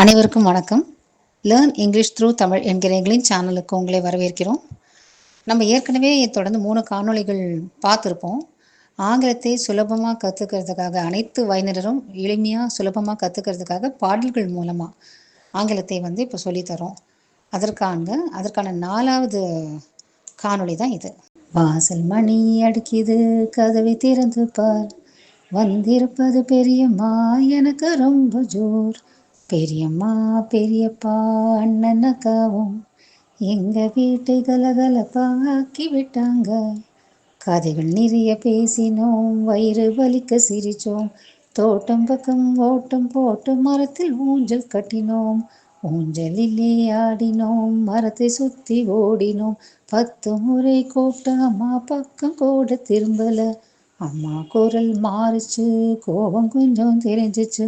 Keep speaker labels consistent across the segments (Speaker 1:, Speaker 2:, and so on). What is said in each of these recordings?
Speaker 1: அனைவருக்கும் வணக்கம். Learn English through Tamil என்கிற எங்களின் சேனலுக்கு உங்களை வரவேற்கிறோம். நம்ம ஏற்கனவே தொடர்ந்து மூணு காணொளிகள் பார்த்துருப்போம். ஆங்கிலத்தை சுலபமாக கற்றுக்கிறதுக்காக அனைத்து வயதினரும் எளிமையாக சுலபமாக கற்றுக்கிறதுக்காக பாடல்கள் மூலமாக ஆங்கிலத்தை வந்து இப்போ சொல்லித்தரோம் அதற்கான அதற்கான நாலாவது காணொளி தான் இது. வாசல் மணி அடிக்குது கதவை திறந்து பார். வந்திருப்பது பெரியம்மா எனக்கு ரொம்ப ஜோர். பெரியம்மா பெரியப்பா அண்ணன் அக்காவும் எங்க வீட்டை கலகல ஆக்கி விட்டாங்க கதைகள் நிறைய பேசினோம் வயிறு வலிக்க சிரிச்சோம். தோட்டம் பக்கம் ஓட்டம் போட்டு மரத்தில் ஊஞ்சல் கட்டினோம். ஊஞ்சலிலே ஆடினோம் மரத்தை சுத்தி ஓடினோம். பத்து முறை கூப்பிட்ட அம்மா பக்கம் கூட திரும்பல. அம்மா குரல் மாறுச்சு கோபம் கொஞ்சம் தெரிஞ்சிச்சு.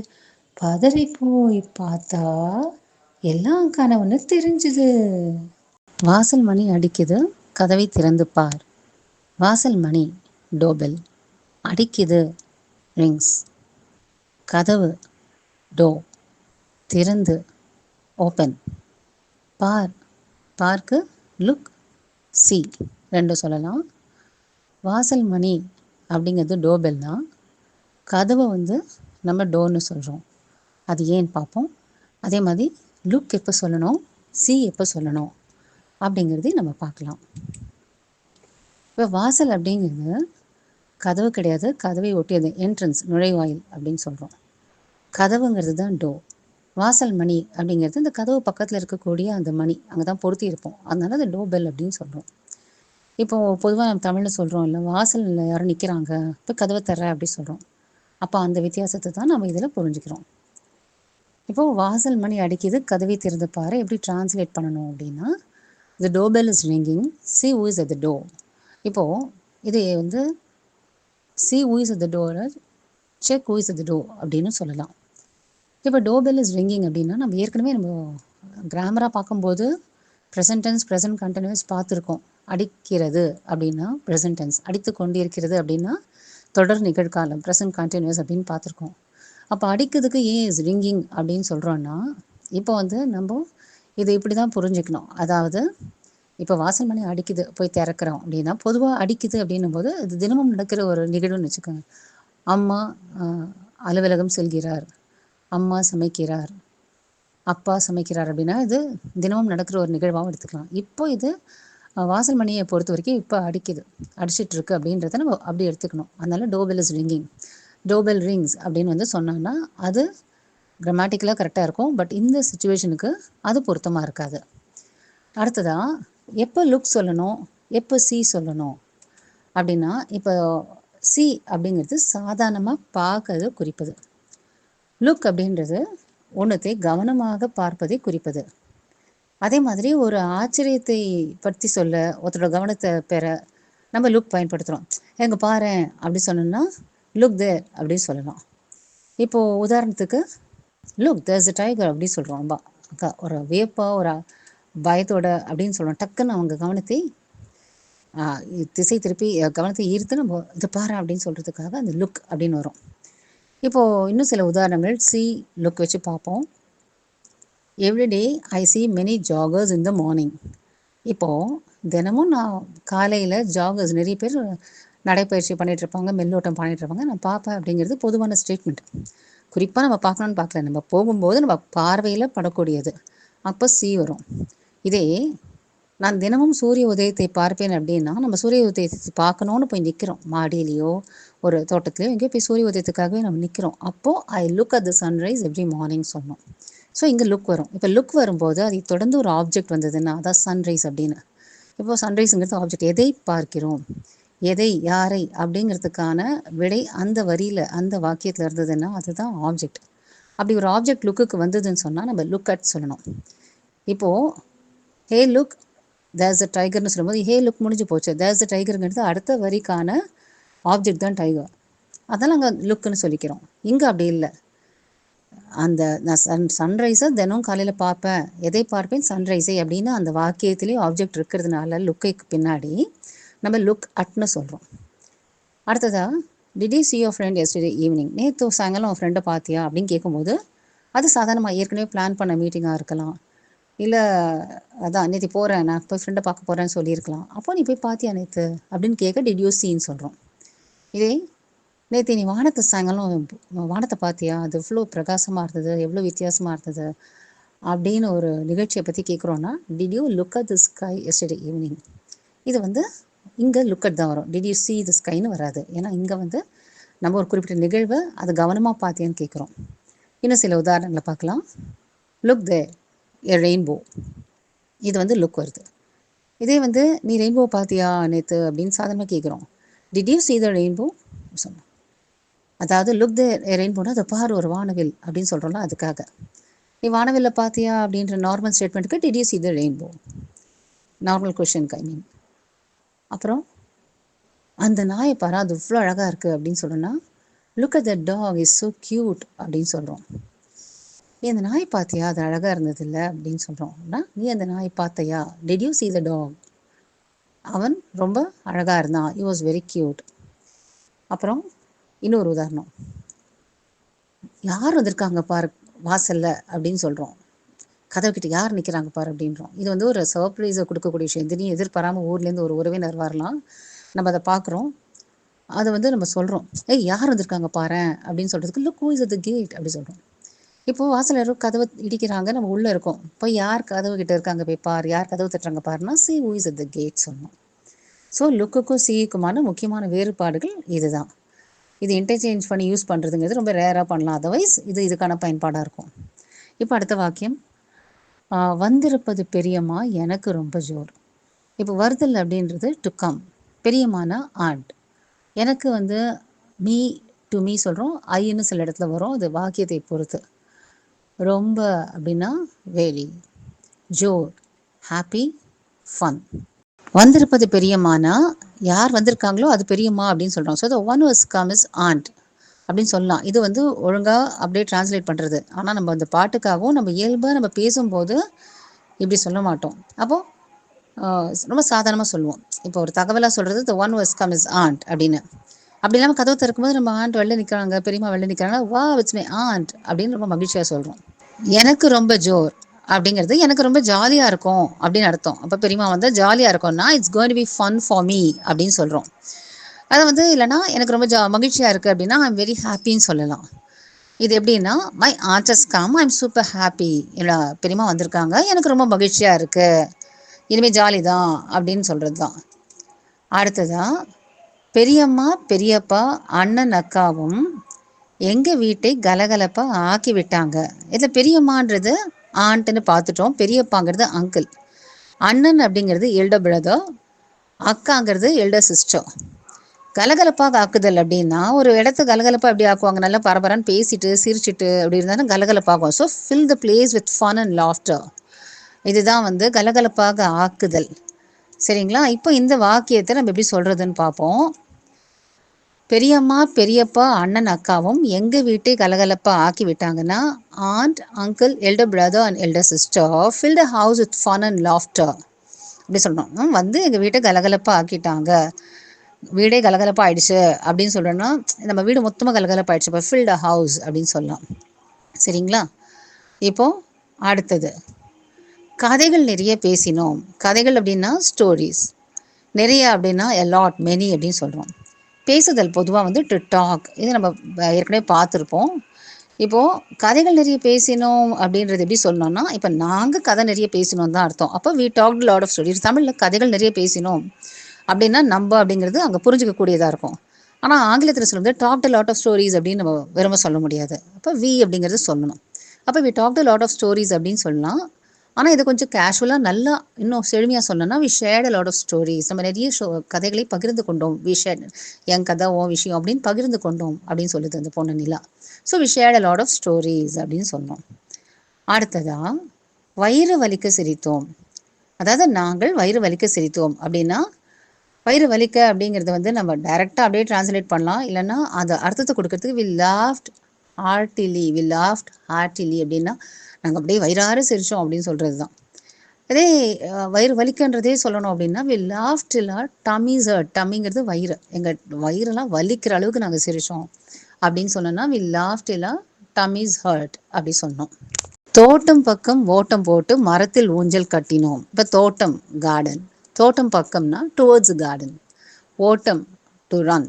Speaker 1: பதறி போய் பார்த்தா எல்லாம் கனவுன்னு தெரிஞ்சுது. வாசல் மணி அடிக்குது கதவை திறந்து பார். வாசல் மணி டோபெல். அடிக்குது ரிங்ஸ். கதவு டோ. திறந்து ஓப்பன் பார். பார்க்கு லுக் சி. ரெண்டு சொல்லலாம். வாசல் மணி அப்படிங்கிறது டோபெல் தான். கதவை வந்து நம்ம டோர்னு சொல்கிறோம் அது ஏன்னு பார்ப்போம்? அதே மாதிரி லுக் எப்போ சொல்லணும்? சி எப்போ சொல்லணும்? அப்படிங்கிறதையும் நம்ம பார்க்கலாம். இப்போ வாசல் அப்படிங்கிறது கதவு கிடையாது. கதவை ஒட்டியது என்ட்ரன்ஸ் நுழைவாயில் அப்படின்னு சொல்கிறோம் கதவுங்கிறது தான் டோ வாசல் மணி அப்படிங்கிறது இந்த கதவு பக்கத்தில் இருக்கக்கூடிய அந்த மணி. அங்கே தான் பொருத்தி இருப்போம். அதனால அது டோ பெல் அப்படின்னு சொல்கிறோம் இப்போது பொதுவாக நம்ம தமிழில் சொல்கிறோம் இல்லை வாசலில் யாரும் நிற்கிறாங்க இப்போ கதவை தர்ற அப்படி சொல்கிறோம் அப்போ அந்த வித்தியாசத்தை தான் நம்ம இதில் புரிஞ்சுக்கிறோம். இப்போ வாசல் மணி அடிக்குது கதவை திறந்து பாரு எப்படி டிரான்ஸ்லேட் பண்ணணும் அப்படின்னா the doorbell is ringing see who is at the door இப்போது இது வந்து see who is at the door check who is at the door அப்படின்னு சொல்லலாம். இப்போ டோபெல் இஸ் ரிங்கிங் அப்படின்னா நம்ம ஏற்கனவே நம்ம கிராமராக பார்க்கும்போது ப்ரெசன்ட் டென்ஸ் ப்ரெசன்ட் கண்டினியூஸ் பார்த்துருக்கோம். அடிக்கிறது அப்படின்னா ப்ரெசன்ட் டென்ஸ் அடித்து கொண்டிருக்கிறது அப்படின்னா தொடர் நிகழ்காலம் ப்ரெசன்ட் கண்டினியூஸ் அப்படின்னு பார்த்துருக்கோம். அப்போ அடிக்கிறதுக்கு ஏன் இஸ் ரிங்கிங் அப்படின்னு சொல்கிறோன்னா இப்போ வந்து நம்ம இதை இப்படி தான் புரிஞ்சுக்கணும். அதாவது இப்போ வாசல் மணி அடிக்குது போய் திறக்கிறோம் அப்படின்னா பொதுவாக அடிக்குது அப்படின்னும் போது இது தினமும் நடக்கிற ஒரு நிகழ்வுன்னு வச்சுக்கோங்க. அம்மா அலுவலகம் செல்கிறார். அம்மா சமைக்கிறார். அப்பா சமைக்கிறார் அப்படின்னா இது தினமும் நடக்கிற ஒரு நிகழ்வாகவும் எடுத்துக்கலாம். இப்போ இது வாசல் மணியை பொறுத்த வரைக்கும் இப்போ அடிக்குது. அடிச்சிட்டு இருக்கு அப்படின்றத நம்ம அப்படி எடுத்துக்கணும். அதனால doorbell is ringing doorbell rings அப்படின்னு வந்து சொன்னோன்னா அது கிராமட்டிக்கலாக கரெக்டாக இருக்கும். பட் இந்த சுச்சுவேஷனுக்கு அது பொருத்தமாக இருக்காது. அடுத்ததாக எப்போ லுக் சொல்லணும்? எப்போ சி சொல்லணும்? அப்படின்னா இப்போ சி அப்படிங்கிறது சாதாரணமாக பார்க்கறது குறிப்பது. லுக் அப்படின்றது ஒன்றத்தை கவனமாக பார்ப்பதை குறிப்பது. அதே மாதிரி ஒரு ஆச்சரியத்தை பற்றி சொல்ல ஒருத்தரோட கவனத்தை பெற நம்ம லுக் பயன்படுத்துகிறோம் எங்கே பாரு அப்படி சொன்னோம்னா லுக் தே அப்படின்னு சொல்லலாம். இப்போது உதாரணத்துக்கு லுக் தேர்ஸ் டைகர் அப்படின்னு சொல்கிறோம் அம்பா. அக்கா ஒரு வியப்பாக ஒரு பயத்தோட அப்படின்னு சொல்கிறோம் டக்குன்னு அவங்க கவனத்தை திசை திருப்பி கவனத்தை ஈர்த்து நம்ம இது பாரு அப்படின்னு சொல்கிறதுக்காக அந்த லுக் அப்படின்னு வரும். இப்போது இன்னும் சில உதாரணங்கள் சி லுக் வச்சு பார்ப்போம். Everyday I see many joggers in the morning இப்போது தினமும் நான் காலையில் ஜாகர்ஸ் நிறைய பேர் நடைப்பயிற்சி பண்ணிகிட்டு இருப்பாங்க மெல்லோட்டம் பண்ணிகிட்டு இருப்பாங்க நான் பார்ப்பேன் அப்படிங்கிறது பொதுவான ஸ்டேட்மெண்ட் குறிப்பாக நம்ம பார்க்கணுன்னு பார்க்கல. நம்ம போகும்போது நம்ம பார்வையில் படக்கூடியது. அப்போ சி வரும். இதே நான் தினமும் சூரிய உதயத்தை பார்ப்பேன் அப்படின்னா நம்ம சூரிய உதயத்தை பார்க்கணுன்னு போய் நிற்கிறோம் மாடியிலையோ ஒரு தோட்டத்துலையோ எங்கேயோ போய் சூரிய உதயத்துக்காகவே நம்ம நிற்கிறோம் அப்போது I look at the sunrise every morning சொன்னோம். ஸோ இங்கே லுக் வரும். இப்போ லுக் வரும்போது அதை தொடர்ந்து ஒரு ஆப்ஜெக்ட் வந்ததுன்னா அதான் சன்ரைஸ் அப்படின்னு. இப்போ சன்ரைஸுங்கிறது ஆப்ஜெக்ட் எதை பார்க்கிறோம்? எதை யாரை அப்படிங்கிறதுக்கான விடை அந்த வரியில் அந்த வாக்கியத்தில் இருந்ததுன்னா அதுதான் ஆப்ஜெக்ட் அப்படி ஒரு ஆப்ஜெக்ட் லுக்குக்கு வந்ததுன்னு சொன்னால் நம்ம லுக் அட் சொல்லணும். இப்போது ஹே லுக் தேர்ஸ் அ டைகர்னு சொல்லும்போது ஹே லுக் முடிஞ்சு போச்சு. தேர்ஸ் அ டைகருங்கிறது அடுத்த வரிக்கான ஆப்ஜெக்ட் தான் டைகர் அதெல்லாம் நாங்கள் லுக்குன்னு சொல்லிக்கிறோம். இங்கே அப்படி இல்லை. அந்த நான் சன் சன்ரைஸை தினம் காலையில் பார்ப்பேன். எதை பார்ப்பேன்? சன்ரைஸை அப்படின்னு அந்த வாக்கியத்திலே ஆப்ஜெக்ட் இருக்கிறதுனால லுக்கைக்கு பின்னாடி நம்ம லுக் அட்னு சொல்கிறோம் அடுத்ததாக did see your friend yesterday evening நேற்று சாயங்காலம் உன் ஃப்ரெண்டை பார்த்தியா அப்படின்னு கேட்கும்போது அது சாதாரணமாக ஏற்கனவே பிளான் பண்ண மீட்டிங்காக இருக்கலாம். இல்லை அதான் நேற்று போகிறேன் நான் போய் ஃப்ரெண்டை பார்க்க போகிறேன்னு சொல்லியிருக்கலாம். அப்போ நீ போய் பார்த்தியா நேற்று அப்படின்னு கேட்க டிடியூ சீன்னு சொல்கிறோம் இதே நேற்று நீ வானத்தை சாயங்காலம் வானத்தை பார்த்தியா அது எவ்வளோ பிரகாசமாக இருந்தது எவ்வளோ வித்தியாசமாக இருந்தது? அப்படின்னு ஒரு நிகழ்ச்சியை பற்றி கேட்குறோன்னா did you look at the sky yesterday evening இது வந்து இங்கே லுக் அட் தான் வரும் டிட் யூ சி தி ஸ்கைன்னு வராது. ஏன்னா இங்கே வந்து நம்ம ஒரு குறிப்பிட்ட நிகழ்வை அதை கவனமாக பார்த்தியான்னு கேட்குறோம் இன்னும் சில உதாரணங்களை பார்க்கலாம். லுக் தே எ ரெயின்போ இது வந்து லுக் வருது. இதே வந்து நீ ரெயின்போ பார்த்தியா நேற்று அப்படின்னு சாதாரணமாக கேட்குறோம் did you see the rainbow சொன்னோம். அதாவது லுக் த ரெயின்போனா அது பாரு ஒரு வானவில் அப்படின்னு சொல்கிறோம்ல அதுக்காக. நீ வானவில்ல பார்த்தியா? அப்படின்ற normal ஸ்டேட்மெண்ட்டுக்கு did you see the rainbow normal கொஷனுக்கு I mean அப்புறம் அந்த நாயை பாரு அது இவ்வளோ அழகாக இருக்குது அப்படின்னு சொல்லணும்னா look at the dog is so cute அப்படின்னு சொல்கிறோம் நீ அந்த நாய் பார்த்தியா? அது அழகாக இருந்தது இல்லை அப்படின்னு சொல்கிறோம்னா நீ அந்த நாய் பார்த்தையா? Did you see the dog அவன் ரொம்ப அழகாக இருந்தான். இ வாஸ் வெரி க்யூட் அப்புறம் இன்னொரு உதாரணம். யார் வந்திருக்காங்க பாரு வாசல்ல? அப்படின்னு சொல்கிறோம் கதவுக்கிட்ட யார் நிற்கிறாங்க பாரு அப்படின்றோம். இது வந்து ஒரு சர்ப்ரைஸை கொடுக்கக்கூடிய விஷயம். திடீர்னு எதிர்பாராமல் ஊர்லேருந்து ஒரு உறவினர் வரலாம். நம்ம அதை பார்க்குறோம். அதை வந்து நம்ம சொல்கிறோம் ஏய் யார் வந்திருக்காங்க பாரு அப்படின்னு சொல்கிறதுக்கு look who is the gate அப்படி சொல்கிறோம் இப்போ வாசல் யாரோ கதவை இடிக்கிறாங்க. நம்ம உள்ளே இருக்கோம். போய் யார் கதவு கிட்ட இருக்காங்க போய் பார். யார் கதவு தட்டுறாங்க பாருன்னா see who is the gate சொன்னோம் ஸோ லுக்குக்கும் சிக்குமான முக்கியமான வேறுபாடுகள் இதுதான். இது இன்டர்ச்சேஞ்ச் பண்ணி யூஸ் பண்ணுறதுங்கிறது ரொம்ப ரேராக பண்ணலாம். அதர்வைஸ் இது இதுக்கான பயன்பாடாக இருக்கும். இப்போ அடுத்த வாக்கியம். வந்திருப்பது பெரியம்மா எனக்கு ரொம்ப ஜோர். இப்போ வருதல் அப்படின்றது டு கம் பெரியம்மானா ஆண்ட் எனக்கு வந்து மீ டு மீ சொல்கிறோம் ஐன்னு சில இடத்துல வரும். அது வாக்கியத்தை பொறுத்து. ரொம்ப அப்படின்னா வேலி. ஜோர். ஹாப்பி ஃபன் வந்திருப்பது பெரியம்மானா யார் வந்திருக்காங்களோ அது பெரியம்மா அப்படின்னு சொல்கிறோம் so the one was come is aunt அப்படின்னு சொல்லலாம். இது வந்து ஒழுங்காக அப்படியே டிரான்ஸ்லேட் பண்ணுறது ஆனால் நம்ம அந்த பாட்டுக்காகவும் நம்ம இயல்பாக நம்ம பேசும்போது இப்படி சொல்ல மாட்டோம். அப்போது ரொம்ப சாதாரணமாக சொல்லுவோம். இப்போ ஒரு தகவலாக சொல்கிறது the one was come is aunt அப்படின்னு. அப்படி இல்லாமல் கதவு திறக்கும்போது நம்ம ஆண்ட் வெளில நிற்கிறாங்க பெரியம்மா வெளில நிற்கிறாங்க வா இட்ஸ் மை ஆண்ட் அப்படின்னு ரொம்ப மகிழ்ச்சியாக சொல்கிறோம் எனக்கு ரொம்ப ஜோர் அப்படிங்கிறது எனக்கு ரொம்ப ஜாலியாக இருக்கும் அப்படின்னு அர்த்தம். அப்போ பெரியம்மா வந்து ஜாலியாக இருக்கும்னா it's going be fun for me அப்படின்னு சொல்கிறோம் அதை வந்து இல்லைனா எனக்கு ரொம்ப ஜா மகிழ்ச்சியாக இருக்குது அப்படின்னா ஐம் வெரி ஹாப்பின்னு சொல்லலாம். இது எப்படின்னா my aunt's come I'm super happy என்னோட பெரியம்மா வந்திருக்காங்க. எனக்கு ரொம்ப மகிழ்ச்சியாக இருக்குது இனிமேல் ஜாலி தான் அப்படின்னு சொல்கிறது தான் அடுத்ததாக பெரியம்மா பெரியப்பா அண்ணன் அக்காவும் எங்கள் வீட்டை கலகலப்பாக ஆக்கி விட்டாங்க. இதில் பெரியம்மான்றது ஆண்ட்டுன்னு பார்த்துட்டோம். பெரியப்பாங்கிறது அங்கிள் அண்ணன் அப்படிங்கிறது எல்டர் பிரதர் அக்காங்கிறது எல்டர் சிஸ்டர் கலகலப்பாக ஆக்குதல் அப்படின்னா ஒரு இடத்த கலகலப்பாக எப்படி ஆக்குவாங்க? நல்லா பரபரன்னு பேசிட்டு சிரிச்சிட்டு அப்படி இருந்தாலும் கலகலப்பாகும். So fill the place with fun and laughter இதுதான் வந்து கலகலப்பாக ஆக்குதல். சரிங்களா? இப்போ இந்த வாக்கியத்தை நம்ம எப்படி சொல்கிறதுன்னு பார்ப்போம். பெரியம்மா பெரியப்பா அண்ணன் அக்காவும் எங்கள் வீட்டை கலகலப்பாக ஆக்கி விட்டாங்கன்னா and uncle elder brother and elder sister fill the house with fun and laughter அப்படி சொல்லணும். வந்து எங்கள் வீட்டை கலகலப்பாக ஆக்கிட்டாங்க. வீடே கலகலப்பாக ஆயிடுச்சு அப்படின்னு சொல்கிறோன்னா நம்ம வீடு மொத்தமாக கலகலப்பாக ஆயிடுச்சு இப்போ ஃபில்ட் ஹவுஸ் அப்படின்னு சொல்லலாம். சரிங்களா? இப்போ அடுத்தது. கதைகள் நிறைய பேசினோம். கதைகள் அப்படின்னா ஸ்டோரிஸ் நிறைய அப்படின்னா லாட் மெனி அப்படின்னு சொல்கிறோம் பேசுதல் பொதுவாக வந்து டு டாக் இது நம்ம ஏற்கனவே பார்த்துருப்போம். இப்போது கதைகள் நிறைய பேசினோம் அப்படின்றது எப்படி சொல்லணும்னா இப்போ நாங்கள் கதை நிறைய பேசினோம் தான் அர்த்தம். அப்போ we talk lot of stories தமிழில் கதைகள் நிறைய பேசினோம். அப்படின்னா நம்ம அப்படிங்கிறது அங்கே புரிஞ்சிக்கக்கூடியதாக இருக்கும். ஆனால் ஆங்கிலத்தில் சொல்லும்போது டாக் லாட் ஆஃப் ஸ்டோரிஸ் அப்படின்னு நம்ம விரும்ப சொல்ல முடியாது. அப்போ வி அப்படிங்கிறது சொல்லணும். அப்போ we talk lot of stories அப்படின்னு சொல்லலாம். ஆனால் இதை கொஞ்சம் கேஷுவலாக நல்லா இன்னும் செழுமையாக சொல்லணும்னா we shared lot of stories நம்ம நிறைய ஷோ கதைகளை பகிர்ந்து கொண்டோம். வி ஷேர் என் கதை ஓ விஷயம் அப்படின்னு பகிர்ந்து கொண்டோம் அப்படின்னு சொல்லுது அந்த பொண்ணு Nila. So we shared lot of stories அப்படின்னு சொன்னோம். அடுத்ததா வயிறு வலிக்க சிரித்தோம். அதாவது நாங்கள் வயிறு வலிக்க சிரித்தோம் அப்படின்னா வயிறு வலிக்க அப்படிங்கிறது வந்து நம்ம டைரெக்டாக அப்படியே டிரான்ஸ்லேட் பண்ணலாம். இல்லைன்னா அதை அர்த்தத்தை கொடுக்கறதுக்கு we laughed heartily we laughed heartily அப்படின்னா நாங்கள் அப்படியே வயிறார சிரிச்சோம் அப்படின்னு சொல்கிறது தான் அதே வயிறு வலிக்கன்றதே சொல்லணும் அப்படின்னா வி லாஃப்ட் இல்லா டமிஸ் டம்மிங்கிறது வயிறு. எங்கள் வயிறெல்லாம் வலிக்கிற அளவுக்கு நாங்கள் சிரிச்சோம் அப்படின்னு சொன்னோன்னா வி லாஃப்ட் இல்லா டம் ஹர்ட் அப்படி சொன்னோம். தோட்டம் பக்கம் ஓட்டம் போட்டு மரத்தில் ஊஞ்சல் கட்டினோம். இப்போ தோட்டம் கார்டன் தோட்டம் பக்கம்னா டுவர்ட்ஸ் கார்டன் ஓட்டம் டு ரன்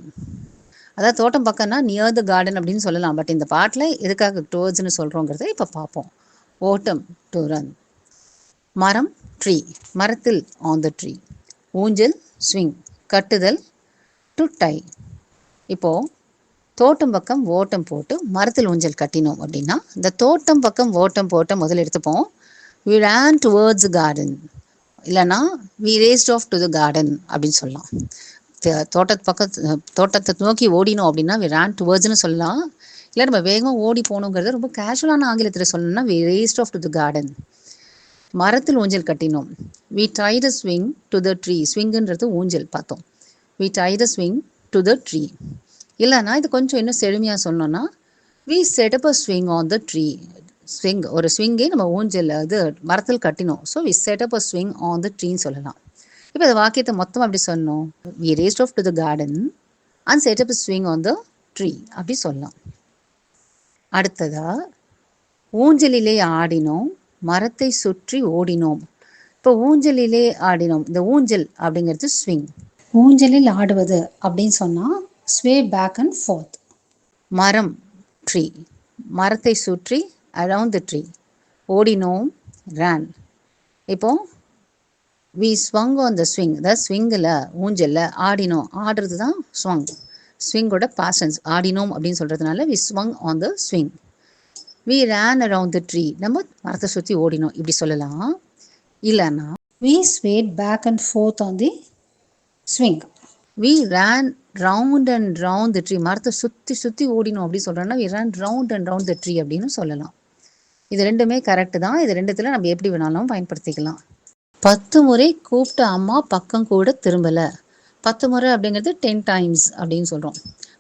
Speaker 1: அதாவது தோட்டம் பக்கம்னா நியர் த கார்டன் அப்படின்னு சொல்லலாம். பட் இந்த பாட்டில் எதுக்காக டுவர்ட்ஸ்னு சொல்கிறோங்கிறத இப்போ பார்ப்போம். ஓட்டம் டு ரன் மரம் ட்ரீ மரத்தில் ஆன் த ட்ரீ ஊஞ்சல் ஸ்விங் கட்டுதல் டு டை இப்போது தோட்டம் பக்கம் ஓட்டம் போட்டு மரத்தில் ஊஞ்சல் கட்டினோம் அப்படின்னா இந்த தோட்டம் பக்கம் ஓட்டம் போட்ட முதல்ல எடுத்துப்போம். வி ரேன் டுவர்ட்ஸ் கார்டன் இல்லைன்னா we raced off to the garden அப்படின்னு சொல்லலாம். தோட்டத்து பக்கத்து தோட்டத்தை நோக்கி ஓடினோம் அப்படின்னா வி ரேன் டுவர்ட்ஸ்னு சொல்லலாம். இல்லை நம்ம வேகமாக ஓடி போகணுங்கிறத ரொம்ப கேஷுவலான ஆங்கிலத்தில் சொல்லணும்னா we raced off to the garden மரத்தில் ஊஞ்சல் கட்டினோம். We tied the swing to the tree ஸ்விங்குன்றது ஊஞ்சல் பார்த்தோம். We tied the swing to the tree இல்லைன்னா இது கொஞ்சம் இன்னும் செழுமையாக சொன்னோன்னா we set up a swing on the tree swing ஒரு ஸ்விங்கே நம்ம ஊஞ்சல் இது மரத்தில் கட்டினோம். So we set up a swing on the ட்ரீன்னு சொல்லலாம். இப்போ இந்த வாக்கியத்தை மொத்தம் அப்படி சொன்னோம்? We raced off to the garden and set up swing on the tree அப்படி சொல்லலாம். அடுத்ததா ஊஞ்சலிலே ஆடினோம் மரத்தை சுற்றி ஓடினோம். இப்போ ஊஞ்சலிலே ஆடினோம். இந்த ஊஞ்சல் அப்படிங்கிறது ஸ்விங்
Speaker 2: ஊஞ்சலில் ஆடுவது அப்படின்னு சொன்னால் ஸ்வே பேக் அண்ட் ஃபோர்த்
Speaker 1: மரம் ட்ரீ மரத்தை சுற்றி அரவுண்ட் த ட்ரீ ஓடினோம். ரேன் இப்போ we swung on the swing the ஸ்விங்கில் ஊஞ்சலில் ஆடினோம். ஆடுறது தான் ஸ்வங் ஸ்விங்கோட பாசன்ஸ் ஆடினோம் அப்படின்னு சொல்கிறதுனால we swung on the swing we ran around the tree நம்ம மரத்தை சுற்றி ஓடினோம். இப்படி சொல்லலாம். இல்லைன்னா
Speaker 2: we swayed back and forth on the swing
Speaker 1: we ran round and round the tree மரத்தை சுற்றி சுற்றி ஓடினோம். அப்படின்னு சொல்கிறோன்னா we ran round and round the tree அப்படின்னு சொல்லலாம். இது ரெண்டுமே கரெக்டு தான். இது ரெண்டுத்தில் நம்ம எப்படி வேணாலும் பயன்படுத்திக்கலாம். பத்து முறை கூப்பிட்ட அம்மா பக்கம் கூட திரும்பலை. பத்து முறை அப்படிங்கிறது டென் டைம்ஸ் அப்படின்னு சொல்கிறோம்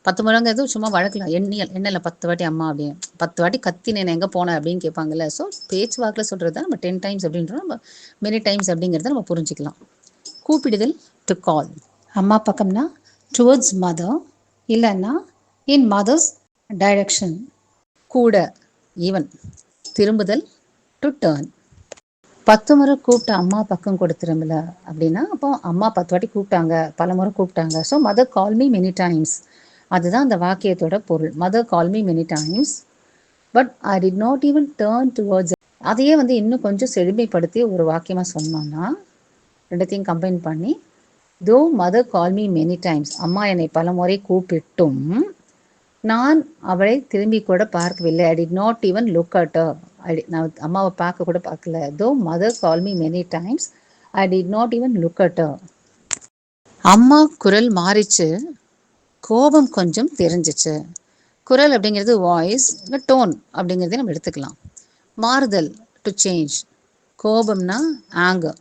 Speaker 1: பத்து முறைங்கிறது சும்மா வழக்கலாம் எண்ணியல் எண்ணில் பத்து வாட்டி அம்மா அப்படின்னு. பத்து வாட்டி கத்தி நான் எங்கே போனேன் அப்படின்னு கேட்பாங்கல்ல. ஸோ பேச்சு வாக்கில் சொல்கிறது தான் நம்ம டென் டைம்ஸ் அப்படின்றோம். நம்ம மெனி டைம்ஸ் அப்படிங்கிறத நம்ம புரிஞ்சுக்கலாம். கூப்பிடுதல் டு கால்
Speaker 2: அம்மா பக்கம்னா டுவர்ட்ஸ் மதர் இல்லைன்னா இன் மதர்ஸ் டைரக்ஷன்
Speaker 1: கூட ஈவன் திரும்புதல் டு டேர்ன் பத்து முறை கூப்பிட்ட அம்மா பக்கம் கொடுத்துருமில்ல அப்படின்னா அப்போ அம்மா பத்து வாட்டி கூப்பிட்டாங்க பல முறை கூப்பிட்டாங்க. So mother call me many times அதுதான் அந்த வாக்கியத்தோட பொருள். Mother call me many times but I did not even turn towards அதையே வந்து இன்னும் கொஞ்சம் செழுமைப்படுத்தி ஒரு வாக்கியமாக சொன்னோம்னா ரெண்டுத்தையும் கம்பைன் பண்ணி though mother call me many times அம்மா என்னை பல முறை கூப்பிட்டும் நான் அவளை திரும்பி கூட பார்க்கவில்லை. I did not even look at I நான் அம்மாவை பார்க்க கூட பார்க்கல. Though mother call me many times I did not even look at அம்மா குரல் மாறிச்சு. கோபம் கொஞ்சம் தெரிஞ்சிச்சு. குரல் அப்படிங்கிறது வாய்ஸ் டோன் அப்படிங்கிறதே நம்ம எடுத்துக்கலாம். மாறுதல் டு சேஞ்ச் கோபம்னா ஆங்கர்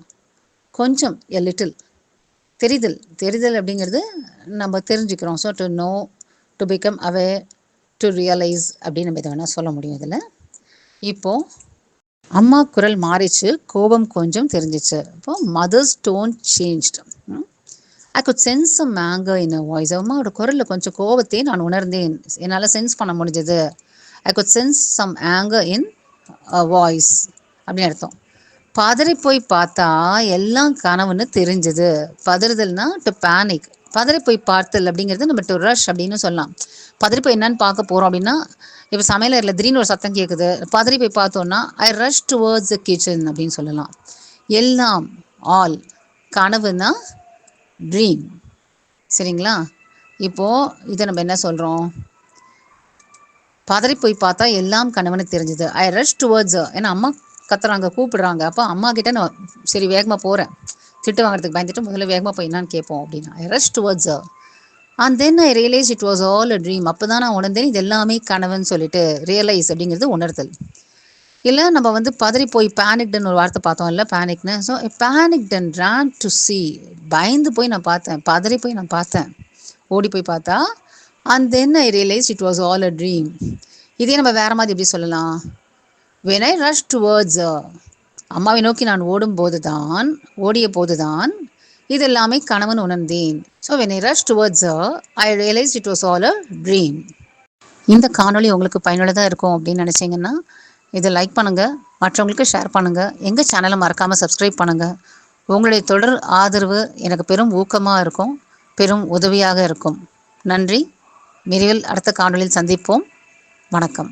Speaker 1: கொஞ்சம் எ லிட்டில் தெரிதல். தெரிதல் அப்படிங்கிறது நம்ம தெரிஞ்சுக்கிறோம். So to know to become aware to realise அப்படின்னு நம்ம இதை வேணால் சொல்ல முடியும் இதில். இப்போது அம்மா குரல் மாறிச்சு கோபம் கொஞ்சம் தெரிஞ்சிச்சு. இப்போ mother's tone changed I could sense a anger in a voice அம்மாவோட குரலில் கொஞ்சம் கோபத்தையும் நான் உணர்ந்தேன். என்னால் சென்ஸ் பண்ண முடிஞ்சது. I could sense some anger in voice அப்படின்னு அர்த்தம். பதறி போய் பார்த்தா எல்லாம் கனவுன்னு தெரிஞ்சது. பதறுதல்னா டு பேனிக் பதறி போய் பார்த்தல் அப்படிங்கிறது நம்ம டு ரஷ் அப்படின்னு சொல்லலாம். பதறி போய் என்னன்னு பார்க்க போகிறோம் அப்படின்னா இப்போ சமையலரில் திடீர்னு ஒரு சத்தம் கேட்குது பதறி போய் பார்த்தோன்னா I rush towards the kitchen அப்படின்னு சொல்லலாம். எல்லாம் ஆல் கனவுனா ட்ரீம் சரிங்களா? இப்போது இதை நம்ம என்ன சொல்கிறோம் பதறி போய் பார்த்தா எல்லாம் கனவுன்னு தெரிஞ்சுது. ஐ ரஷ் டுவர்ட்ஸ் ஏன்னா அம்மா கத்துறாங்க கூப்பிடுறாங்க. அப்போ அம்மா கிட்ட நான் சரி வேகமாக போகிறேன் திட்டு வாங்குறதுக்கு பயந்துட்டு முதல்ல வேகமாக போய் என்னன்னு கேட்போம் அப்படின்னா. I rush towards and then I realise it was all a dream அப்போ தான் நான் உணர்ந்தேன் இது எல்லாமே கனவுன்னு சொல்லிட்டு ரியலைஸ் அப்படிங்கிறது உணர்தல் இல்லை நம்ம வந்து பதறி போய் பேனிக்டுன்னு ஒரு வார்த்தை பார்த்தோம் இல்லை பேனிக்னு so panicked and ran to see பயந்து போய் நான் பார்த்தேன் பதறி போய் நான் பார்த்தேன். ஓடி போய் பார்த்தா and then I realise it was all a dream இதே நம்ம வேற மாதிரி எப்படி சொல்லலாம்? வென் ஐ ரஷ் டுவர்ட்ஸ் அம்மாவை நோக்கி நான் ஓடும் போதுதான் ஓடிய போதுதான் இதெல்லாமே இது எல்லாமே கணவன் உணர்ந்தேன். So when I rush towards I realise it was all a dream இந்த காணொளி உங்களுக்கு பயனுள்ளதாக இருக்கும் அப்படின்னு நினச்சிங்கன்னா இதை லைக் பண்ணுங்கள் மற்றவங்களுக்கு ஷேர் பண்ணுங்கள் எங்கள் சேனலை மறக்காமல் சப்ஸ்கிரைப் பண்ணுங்கள் உங்களுடைய தொடர் ஆதரவு எனக்கு பெரும் ஊக்கமாக இருக்கும் பெரும் உதவியாக இருக்கும். நன்றி. விரைவில் அடுத்த காணொளியில் சந்திப்போம். வணக்கம்.